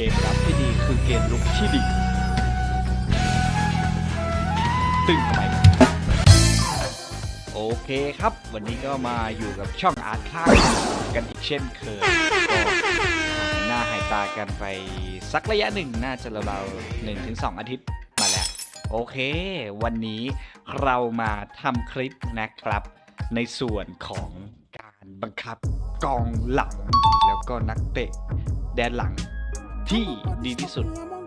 เกมรับที่ดีคือเกมลุกที่ดีตึงไปโอเคครับ วันนี้ก็มาอยู่กับช่องอาร์ตข้างกันอีกเช่นเคยก็หายหน้าหายตากันไปสักระยะหนึ่งน่าจะราวๆหนึ่งถึงสองอาทิตย์มาแล้ว โอเค วันนี้เรามาทำคลิปนะครับ ในส่วนของการบังคับกองหลัง แล้วก็นักเตะแดนหลัง ที่ดีที่สุด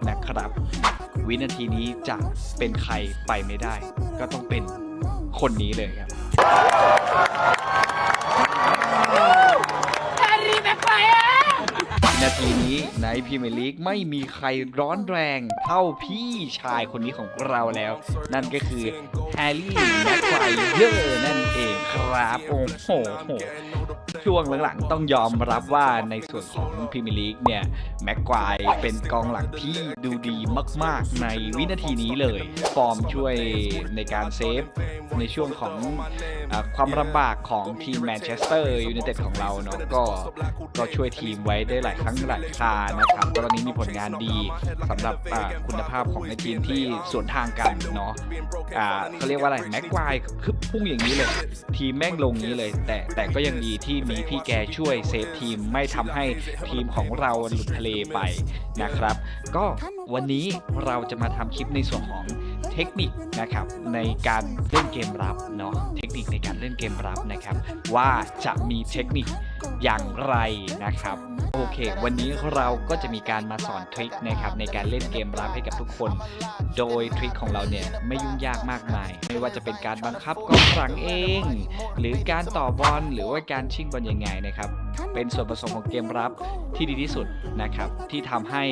นะครับ วินาทีนี้จะเป็นใครไปไม่ได้ ก็ต้องเป็นคนนี้เลยครับ นาทีนี้ในพรีเมียร์ลีกไม่มีใครร้อนแรงเท่าพี่ชายคนนี้ของเราแล้ว นั่นก็คือแฮร์รี่แม็กไกวเยอร์นั่นเองครับ โอ้โห ช่วงหลังๆ ต้องยอมรับว่าในส่วนของพรีเมียร์ลีกเนี่ยแม็กไกวเป็นกองหลังที่ดูดีมากๆ ในวินาทีนี้เลย ฟอร์มช่วยในการเซฟในช่วงของอความลำบากของทีมแมนเชสเตอร์ยูไนเต็ดของเราเนาะก็ก็ช่วยทีมไว้ได้หลายครั้งหลายครานะครับตอนนี้มีผลงานดีสำหรับคุณภาพของในทีมที่สวนทางกันเนาะเขาเรียกว่าอะไรแม็กควายคือพุ่งอย่างนี้เลย ทีมแม่งลงนี้เลย แต่แต่ก็ยังดีที่มีพี่แกช่วยเซฟทีมไม่ทำให้ทีมของเราหลุดทะเลไปนะครับ ก็วันนี้เราจะมาทำคลิปในส่วนของเทคนิคนะครับในการเล่นเกมรับเนาะเทคนิคในการเล่นเกมรับนะครับ ว่าจะมีเทคนิค อย่างไรนะครับ โอเค วันนี้เราก็จะมีการมาสอนทริคนะครับในการเล่นเกมรับให้กับทุกคน โดยทริคของเราเนี่ยไม่ยุ่งยากมากมาย ไม่ว่าจะเป็นการบังคับกองหลังเอง หรือการต่อบอลหรือว่าการชิงบอลยังไงนะครับ เป็นส่วนผสมของเกมรับที่ดีที่สุดนะครับ ที่ทำให้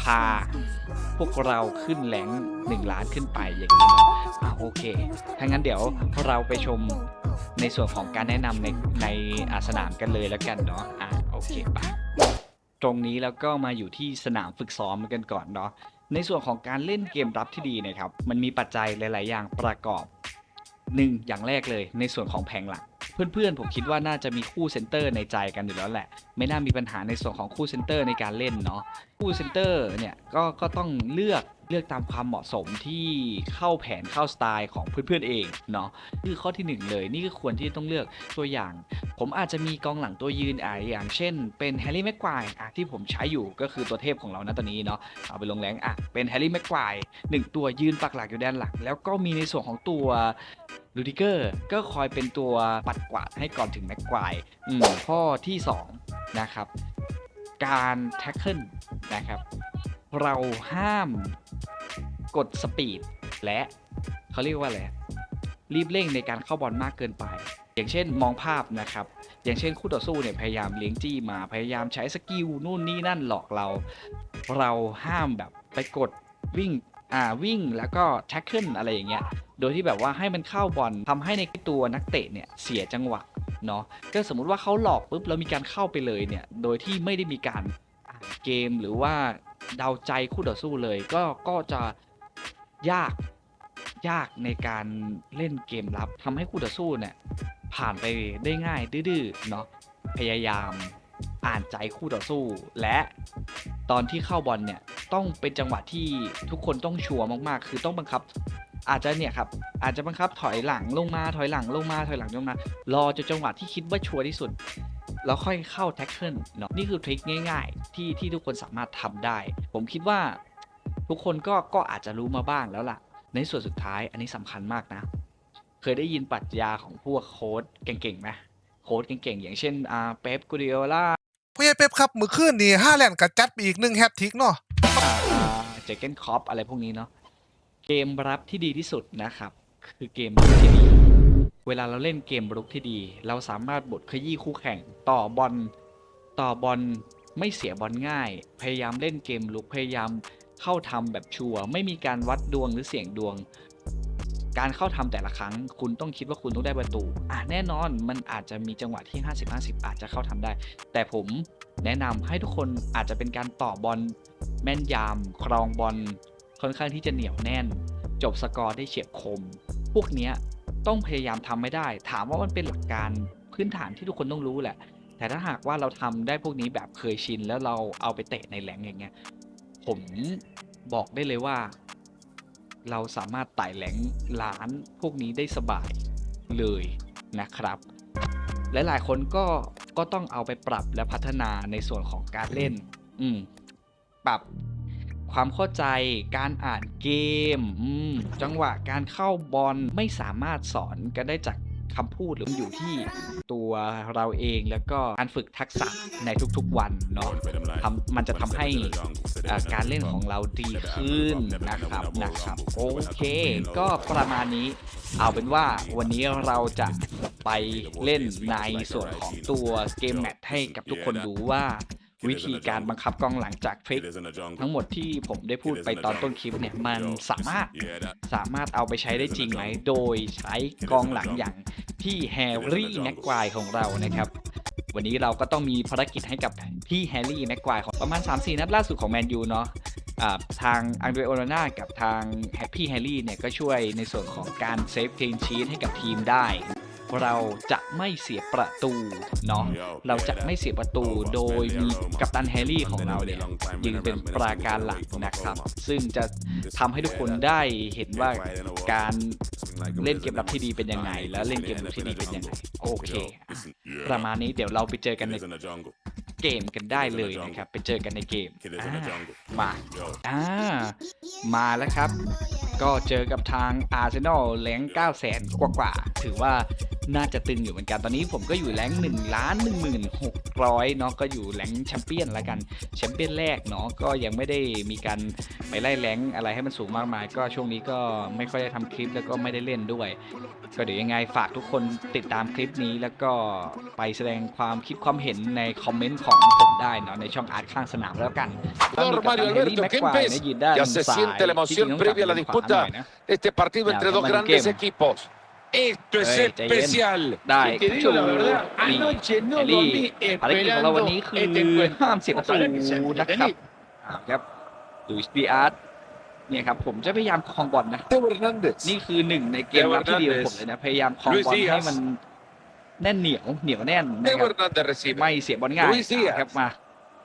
พาพวกเราขึ้นแหลง1ล้านขึ้นไปอย่างนี้นาะอะโอเคถ้างั้นเดี๋ยวเราไปชมในส่วนของการแนะนำในในอาสนามกันเลยแล้วกันเนาะอะโอเคไปตรงนี้แล้วก็มาอยู่ที่สนามฝึกซ้อมกันก่อนเนาะในส่วนของการเล่นเกมรับที่ดีนะครับ มันมีปัจจัยหลาย ๆ อย่างประกอบหนึ่งอย่างแรกเลยในส่วนของแผงหลังเพื่อน ๆ ผมคิดว่าน่าจะมีคู่เซนเตอร์ในใจกันอยู่แล้วแหละไม่น่ามีปัญหาในส่วนของคู่เซนเตอร์ในการเล่นเนาะคู่เซนเตอร์เนี่ยก็ก็ต้องเลือกเลือกตามความเหมาะสมที่เข้าแผนเข้าสไตล์ของเพื่อนๆเองเนาะคือข้อที่หนึ่งเลย นี่คือควรที่ต้องเลือกตัวอย่าง ผมอาจจะมีกองหลังตัวยืนอะอย่างเช่น เป็นแฮร์รี่แม็กควายอะที่ผมใช้อยู่ก็คือตัวเทพของเรานะตอนนี้เนาะเอาไปลงแรงอะเป็นแฮร์รี่แม็กควายหนึ่งตัวยืนปักหลักอยู่ด้านหลังแล้วก็มีในส่วนของตัวลูดิเกอร์ก็คอยเป็นตัวปัดกวาดให้ก่อนถึงแม็กควายอืมข้อที่สองนะครับ การแท็กเกิลนะครับ เราห้ามกดสปีดและเขาเรียกว่าอะไรรีบเร่งในการเข้าบอลมากเกินไป อย่างเช่นมองภาพนะครับ อย่างเช่นคู่ต่อสู้เนี่ยพยายามเลี้ยงจี้มาพยายามใช้สกิลนู่นนี่นั่นหลอกเรา เราห้ามแบบไปกดวิ่งอ่าวิ่งแล้วก็แท็กเกิลอะไรอย่างเงี้ย โดยที่แบบว่าให้มันเข้าบอลทำให้ในตัวนักเตะเนี่ยเสียจังหวะ เนาะก็สมมุติว่าเขาหลอกปุ๊บแล้วมีการเข้าไปเลยเนี่ยโดยที่ไม่ได้มีการเกมหรือว่าเดาใจคู่ต่อสู้เลย ก็ก็จะยากยากในการเล่นเกมรับทำให้คู่ต่อสู้เนี่ยผ่านไปได้ง่าย ดื้อๆเนาะพยายามอ่านใจคู่ต่อสู้ และตอนที่เข้าบอลเนี่ยต้องเป็นจังหวะที่ทุกคนต้องชัวร์มากๆ คือต้องบังคับ อาจจะเนี่ยครับอาจจะบังคับถอยหลังลงมาถอยหลังลงมาถอยหลังลงมารอจนจังหวะที่คิดว่าชัวร์ที่สุดแล้วค่อยเข้าแท็กเกิลเนาะนี่คือทริคง่าย ๆ ที่ที่ทุกคนสามารถทำได้ ผมคิดว่าทุกคนก็ก็อาจจะรู้มาบ้างแล้วล่ะ ในส่วนสุดท้ายอันนี้สำคัญมากนะ เคยได้ยินปรัชญาของพวกโค้ดเก่งๆไหมโค้ดเก่งๆ อย่างเช่นอ่าเป๊ปกูดิโอล่าพ่อใหญ่เป๊ปครับ มือคืนนี่ห้าแลนด์กัจัดไปอีกหนึ่งแฮตทริกเนาะเจเกนคอปอะไรพวกนี้เนาะ เกมรับที่ดีที่สุดนะครับ คือเกมรุกที่ดี เวลาเราเล่นเกมรุกที่ดี เราสามารถบดขยี้คู่แข่งต่อบอลต่อบอลไม่เสียบอลง่าย พยายามเล่นเกมลุกพยายามเข้าทำแบบชัวร์ไม่มีการวัดดวงหรือเสี่ยงดวง การเข้าทำแต่ละครั้ง คุณต้องคิดว่าคุณต้องได้ประตูอะแน่นอนมันอาจจะมีจังหวะที่ 50-50 อาจจะเข้าทำได้ แต่ผมแนะนำให้ทุกคนอาจจะเป็นการต่อบอลแม่นยำครองบอล ค่อนข้างที่จะเหนียวแน่น จบสกอร์ได้เฉียบคม พวกเนี้ยต้องพยายามทำไม่ได้ ถามว่ามันเป็นหลักการพื้นฐานที่ทุกคนต้องรู้แหละ แต่ถ้าหากว่าเราทำได้พวกนี้แบบเคยชิน แล้วเราเอาไปเตะในแหลงอย่างเงี้ย ผมบอกได้เลยว่า เราสามารถไต่แหลงล้านพวกนี้ได้สบายเลยนะครับและหลายคนก็ก็ต้องเอาไปปรับและพัฒนาในส่วนของการเล่น อืม ปรับ ความเข้าใจ การอ่านเกมมจังหวะการเข้าบอลไม่สามารถสอนกันได้จากคำพูดหรือมันอยู่ที่ตัวเราเองแล้วก็การฝึกทักษะในทุกๆวันเนาะทำมันจะทำให้การเล่นของเราดีขึ้นนะครับนะครับโอเค ก็ประมาณนี้ เอาเป็นว่าวันนี้เราจะไปเล่นในส่วนของตัวเกมแมทให้กับทุกคนดูว่า วิธีการบังคับกองหลังจากทริคทั้งหมดที่ผมได้พูดไปตอนต้นคลิปเนี่ยมันสามารถสามารถเอาไปใช้ได้จริงไหมโดยใช้กองหลังอย่างพี่แฮร์รี่แม็กควายของเรานะครับวันนี้เราก็ต้องมีภารกิจให้กับพี่แฮร์รี่แม็กควายของประมาณ 3-4 นัดล่าสุดของแมนยูเนาะอ่าทางอังเดรโอโรนากับทางแฮปปี้แฮร์รี่เนี่ยก็ช่วยในส่วนของการเซฟ c ล e นชี t ให้กับทีมได้ เราจะไม่เสียประตูเนาะเราจะไม่เสียประตูโดยมีกัปตันแฮร์รี่ของเราเนี่ยยิงเป็นปราการหลักนะครับ ซึ่งจะทำให้ทุกคนได้เห็นว่าการเล่นเกมรับที่ดีเป็นยังไง แล้วเล่นเกมรับที่ดีเป็นยังไงโอเคอะประมาณนี้เดี๋ยวเราไปเจอกันในเกมกันได้เลยนะครับ ไปเจอกันในเกมอ่ามาอ่ามาแล้วครับ ก็เจอกับทางอาร์เซนอลแรง9 0 0 0 0กว่ากว่าๆถือว่าน่าจะตึงอยู่เหมือนกัน ตอนนี้ผมก็อยู่แรง1ล้าน1 6 0 0เนาะก็อยู่แรงแชมเปี้ยนแล้วกันแชมเปี้ยนแรกเนาะก็ยังไม่ได้มีการไปไล่แรงอะไรให้มันสูงมากมาย ก็ช่วงนี้ก็ไม่ค่อยได้ทำคลิปแล้วก็ไม่ได้เล่นด้วย ก็เดี๋ยวยังไงฝากทุกคนติดตามคลิปนี้แล้วก็ไปแสดงความคิดความเห็นในคอมเมนต์ของผมได้เนาะในช่องอาร์ตข้างสนามแล้วกัน Mario Alberto Kempes, ya se siente la emoción previa a la disputa de este partido Ya, entre dos toma el grandes game. equipos. Esto es Ey, está bien. especial. ได้ Y te digo la verdad, นี่ anoche no แฮร์รี่ dormí ภารกิจของเราวันนี้คือ este encuentro. ห้ามเสียประตู Ojalá que sea นะครับ entretenido. อ่าครับดูสปีอาร์ตเนี่ยครับผมจะพยายามครองบอลนะ Teo Hernández. นี่คือหนึ่งในเกมรับที่ดีของผมเลยนะ พยายามครองบอล Luis Diaz ให้มันแน่นเหนียวเหนียวแน่นนะ Teo ครับ Hernández recibe. ไม่เสียบอลง่าย Luis Diaz อะครับมา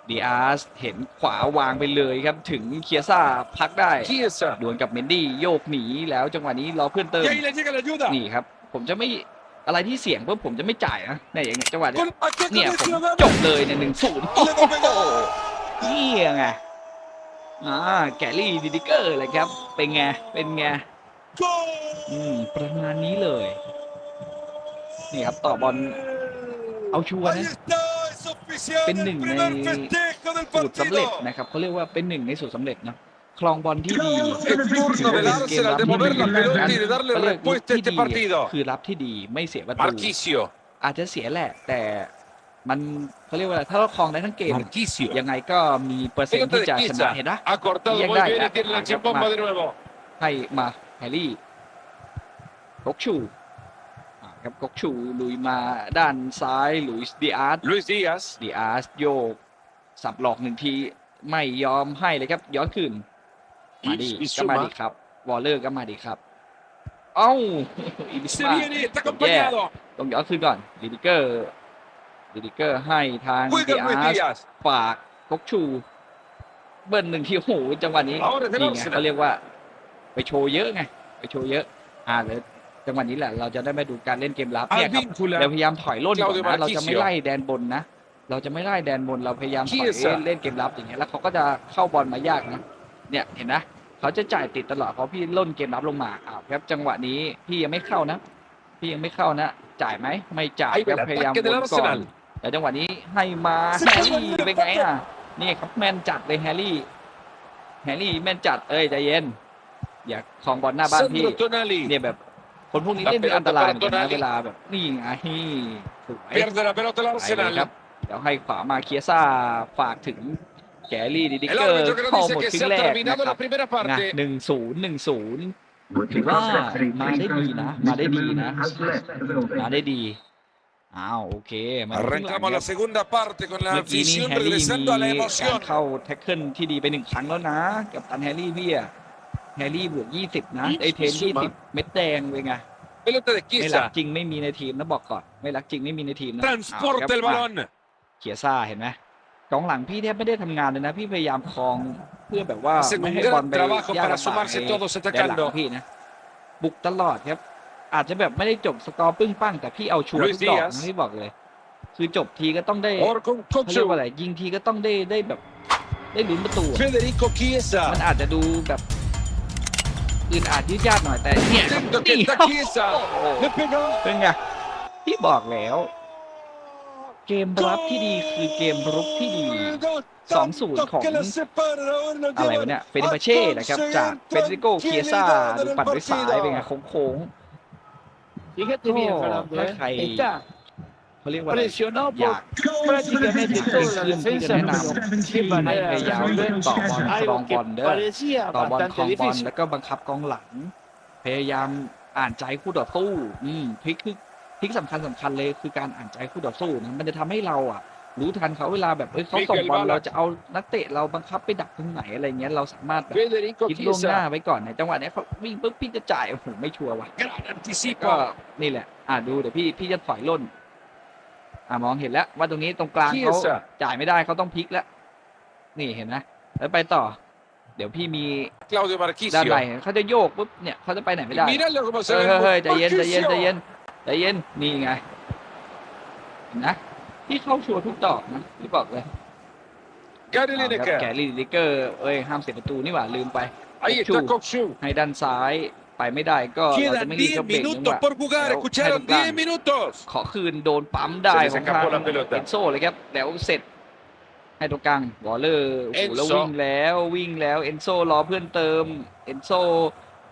ดีอาร์สเห็นขวาวางไปเลยครับ ถึงเคียซ่าพักได้ Chiesa. ดวลกับเมนดี้โยกหนีแล้วจังหวะนี้รอเพื่อนเติม Y ahí le llega la ayuda. นี่ครับ ผมจะไม่อะไรที่เสี่ยงเพื่อผมจะไม่จ่ายนะในอย่างเงี้ยจังหวะเนี้ย Con ataque เนี่ย de ผม Ciudadanos. จบเลยเนี่ยหนึ่งศูนย์โอ้โหนี่ไงอ่าแกลี่ดิดิเกอร์เลยครับ เป็นไงเป็นไงอืมประมาณนี้เลย นี่ครับต่อบอลเอาชัวร์ Ahí นะ está, es oficial. เป็น el หนึ่งใน primer festejo del สูตรสำเร็จ partido. นะครับเขาเรียกว่าเป็นหนึ่งในสูตรสำเร็จเนอะคลองบอลที่ดี Es turno del Arsenal de mover la pelota y de darle เขาเรียก respuesta a ที่ este ดี partido. คือรับที่ดีไม่เสียประตู Marquisio. อาจจะเสียแหละแต่มันเขาเรียกว่าอะไรถ้าเราคลองได้ทั้งเกม Marquisio. ยังไงก็มีเปอร์เซ็นต์ Pelota ที่ de จะชนะ Chiesa. เห็นนะ Ha cortado Y muy acá, bien y acá, tiene la acá, chimbomba acá. de nuevo. ให้มาแฮร์รี่กกชูอ่า ครับกกชูลุยมาด้านซ้ายหลุยส์ดีอาร์ Luis Díaz. ดีอาร์โยก สับหลอกหนึ่งที ไม่ยอมให้เลยครับ ย้อนคืนมาดี Ibs ก็มา Bissouma. ดีครับ วอลเลอร์ก็มาดีครับ เอ้าอีบิส Se มา viene, está acompañado. ต้องย้อนคืนก่อนลิดิเกอร์ลิดิเกอร์ให้ทาง Juega ดี Luis อาร์ Díaz. ฝากกกชู เบิ้ลหนึ่งทีโอ้โหจังหวะนี้เอาเลยนี่ไงเอาเลยเขาเรียกว่า ไปโชว์เยอะไง ไปโชว์เยอะอ่าเดี๋ยว จังหวะนี้แหละเราจะได้มาดูการเล่นเกมรับเนี่ยครับ Advíncula. เราพยายามถอยล่นก่อน Claudio นะเราจะไม่ Marchisio ไล่แดนบนนะ เราจะไม่ไล่แดนบนเราพยายามถอย Chiesa เล่นเกมรับอย่างเงี้ยแล้วเขาก็จะเข้าบอลมายากนะเนี่ยเห็นนะเขาจะจ่ายติดตลอดเพราะพี่ล่นเกมรับลงมาอ้าวครับจังหวะนี้พี่ยังไม่เข้านะ พี่ยังไม่เข้านะ จ่ายไหมไม่จ่าย Ahí ค ve รับ el พยายาม ataque บ del นก่อน Arsenal. แต่จังหวะนี้ให้มาแฮร์รี่เป็นไงอะนี่ครับแมนจัดเลยแฮร์รี่แฮร์รี่แมนจัดเอ้ยใจเย็น อย่าคลองบอลหน้าบ้านพี่ Sandro Tonali. เนี่ยแบบ คนพวกนี้ La เล่นเป็นอันตรายเหมือนกันนะ pelota para Tonali เวลาแบบนี่ไงสวย Pierde la pelota el ไปเลยครับ Arsenal. เดี๋ยวให้ขวามาเคียซ่าฝากถึงแกรี่ดิดิ El เกอร์ árbitro que nos เข้า dice หมด que ครึ่ se ง ha แรกนะ terminado ครั la บ primera นะ parte. หนึ่งศูนย์หนึ่งศูนย์ ถือว่ามาได้ดีนะ มาได้ดีนะ มาได้ดีอ้าวโอเคมาดูข้างหลัง Arrancamos ครั la บ segunda parte con la เมื่อกี้นี้ afición แฮร์รี่มี regresando a la การ emoción. เข้าแท็กเกิลที่ดีไปหนึ่งครั้งแล้วนะ กับตันแฮร์รี่พี่อะ แฮร์รี่บวกยี่สิบนะยี่สิบไอเทนยี่สิบเม็ดแดงเลยไง Pelota de ไม่รัก Chiesa. จริงไม่มีในทีมนะบอกก่อน ไม่รักจริงไม่มีในทีมนะ Transporta el เอาครับ balón. เขียซ่าเห็นไหมกองหลังพี่แทบไม่ได้ทำงานเลยนะ พี่พยายามคลองเพื่อแบบว่า Hace ไม่ un ให้ gran บอลไป trabajo ย่าง para ลำบาก sumarse ใน todos แดนหลัง atacando. ของพี่นะ บุกตลอดครับ อาจจะแบบไม่ได้จบสกอร์ปึ้งปั้งแต่พี่เอาชัวร์ Luis ทุกดอก Diaz นะพี่บอกเลย คือจบทีก็ต้องได้ Orkun เขาเรียกว่า Kochu. อะไรยิงทีก็ต้องได้ได้แบบ ได้ลุ้นประตูอะ Federico มัน Chiesa. อาจจะดูแบบ อื่นอาจยืดยาดหน่อยแต่เนี่ย Attento che นี่ sta Chiesa. โอ้โห Le pegò. เป็นไงที่บอกแล้ว เกมรับที่ดีคือเกมรุกที่ดี2-0ของอะไรวะเนี่ยเฟนิปาเช่นะครับจากเฟเดริโกเคียซ่าหรือปัดด้วยซ้ายเป็นไงโค้ง Fíjate bien, Oh, Fernando. ¿eh? deja ahí. Está ๆ เขาเรียกว่าอะไร presionado อยา por ก prácticamente toda la defensa. Tiene pero qué ให้ manera พ de ยายาม resolver ต่อบอลคร algo องบ que อลเด้อ parecía ต่อบอลคร bastante องบอล difícil. แล้วก็บังคับกองหลัง พยายามอ่านใจคู่ต่อสู้ อืมพลิกคือพลิกสำคัญสำคัญเลยคือการอ่านใจคู่ต่อสู้นะมันจะทำให้เราอะ รู้ทันเขาเวลาแบบเอ้ยเขาส่งบอลเราจะเอานักเตะเราบังคับไปดักตรงไหนอะไรเงี้ยเราสามารถแบบ Federico คิดล่วงหน้า Chiesa. ไว้ก่อนในจังหวะเนี้ยเขาวิ่งปุ๊บพี่จะจ่ายโอ้โหไม่ชัวร์ว่ะ Gran ก็ anticipo. นี่แหละ อ่าดูเดี๋ยวพี่พี่จะถอยล่น อ่ามองเห็นแล้วว่าตรงนี้ตรงกลางเขา Chiesa. จ่ายไม่ได้เขาต้องพลิกแล้ว นี่เห็นไหมแล้วไปต่อ เดี๋ยวพี่มี Claudio ด้านใน Marchisio. เขาจะโยกปุ๊บเนี่ยเขาจะไปไหนไม่ได้ Miralo como เฮ้ se ย ve. เฮ้ยเฮ้ยใจเย็นใจเย็นใจ Marchisio. เย็นใจเย็นนี่ไงเห็นนะพี่เข้าชัวร์ทุกดอกนะพี่บอกเลย Gary เอาครับ Lineker. แกลี่ลิเกอร์เอ้ยห้ามเสียประตูนี่หว่าลืมไป Ahí está Kochu. ให้ด้านซ้าย ไปไม่ได้ก็เรา Quedan จะไม่รีบก็10เบรกจังห minutos วะ por jugar. Pero Escucharon hay un 10 minutos. ขอคืนโดนปั๊มได้ Se les ของทาง escapó la pelota เอนโซเลยครับแล้วเสร็จให้ตรงกลางวอลเลอร์โอ้โห Enzo แล้ววิ่งแล้ววิ่งแล้วเอนโซรอเพื่อนเติมเอนโซ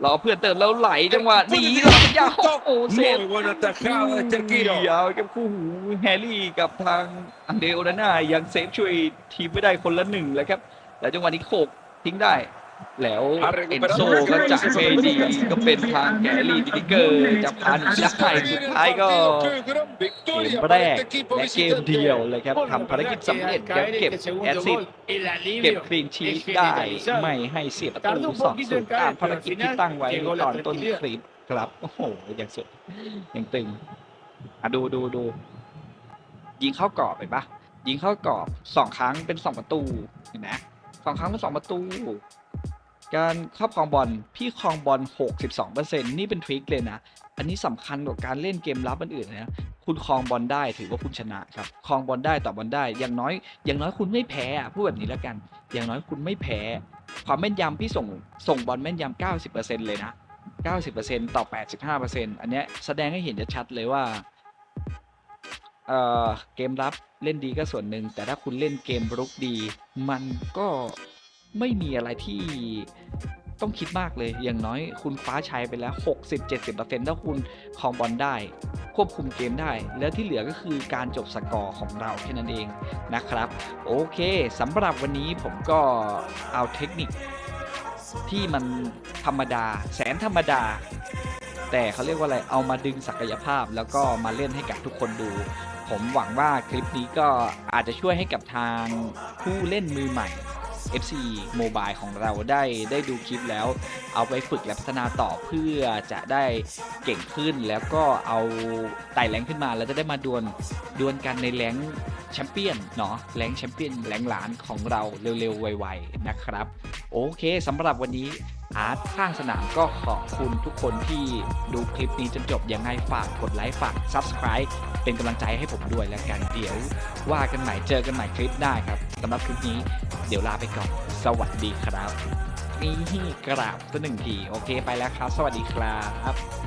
รอเพื่อนเติมแล้วไหลจังหวะหนีหลอกยาวโอ้โหเซฟ Muy buena tajada de este arquero. ยาวกับคู่หูแฮร์รี่กับทางอันเดโอนาน่ายังเซฟช่วยทีมไม่ได้คนละหนึ่งเลยครับแต่จังหวะนี้โขกทิ้งได้ แล้วเอนโซก็จากเมดีก็เป็นทางแกรี่ดิลิเกอร์จะพาหนีได้สุดท้ายก็เกมแรกและเกมเดียวเลยครับ Bueno, ทำภารกิจ verdad สำเร็จ que ครับ caer เก็บ este แอ segundo สซิส gol, el เก็บ alivio คลีนชีต es ได้ generalizado. ไม่ให้เสียประตู Tardó un สอง poquito ศู en นย์ตาม caer, ภาร pero al กิจที่ final ตั้งไว้ llegó ต la อนต้น tranquilidad. คลิปครับโอ้โหอย่างสุดยังตึงอะดูดูดูยิงเข้ากรอบไปปะยิงเข้ากรอบสองครั้งเป็นสองประตูเห็นไหมสองครั้งเป็นสองประตู การครอบครองบอลพี่ครองบอล 62%นี่เป็นทริคเลยนะ อันนี้สำคัญกว่าการเล่นเกมรับอื่นนะคุณครองบอลได้ถือว่าคุณชนะครับครองบอลได้ต่อบอลได้ อย่างน้อย อย่างน้อยคุณไม่แพ้อะพูดแบบนี้แล้วกัน อย่างน้อยคุณไม่แพ้ ความแม่นยำพี่ส่งส่งบอลแม่นยำ90%เลยนะ 90%ต่อ 85%อันเนี้ยแสดงให้เห็นชัดเลยว่าเออเกมรับเล่นดีก็ส่วนหนึ่งแต่ถ้าคุณเล่นเกมรุกดี มันก็ ไม่มีอะไรที่ต้องคิดมากเลย อย่างน้อยคุณคว้าชัยไปแล้ว 60-70%ถ้าคุณครองบอลได้ ควบคุมเกมได้ แล้วที่เหลือก็คือการจบสกอร์ของเราแค่นั้นเองนะครับ โอเคสำหรับวันนี้ผมก็เอาเทคนิคที่มันธรรมดา แสนธรรมดา แต่เขาเรียกว่าอะไร เอามาดึงศักยภาพแล้วก็มาเล่นให้กับทุกคนดู ผมหวังว่าคลิปนี้ก็อาจจะช่วยให้กับทางผู้เล่นมือใหม่ FC Mobile ของเราได้ได้ดูคลิปแล้วเอาไปฝึกและพัฒนาต่อเพื่อจะได้เก่งขึ้นแล้วก็เอาไต่แรงขึ้นมาแล้วจะได้มาดวลดวลกันในแรงแชมเปี้ยนเนาะแรงแชมเปี้ยนแรงหลานของเราเร็วๆ ไวๆ นะครับ โอเคสำหรับวันนี้อาร์ตข้างสนามก็ขอบคุณทุกคนที่ดูคลิปนี้จนจบยังไงฝากกดไลค์ฝาก Subscribe เป็นกำลังใจให้ผมด้วยแล้วกันเดี๋ยว ว่ากันใหม่เจอกันใหม่คลิปหน้าครับสำหรับคลิปนี้ เดี๋ยวลาไปก่อน สวัสดีครับ นี่กราบตัวหนึ่งที โอเคไปแล้วครับ สวัสดีครับ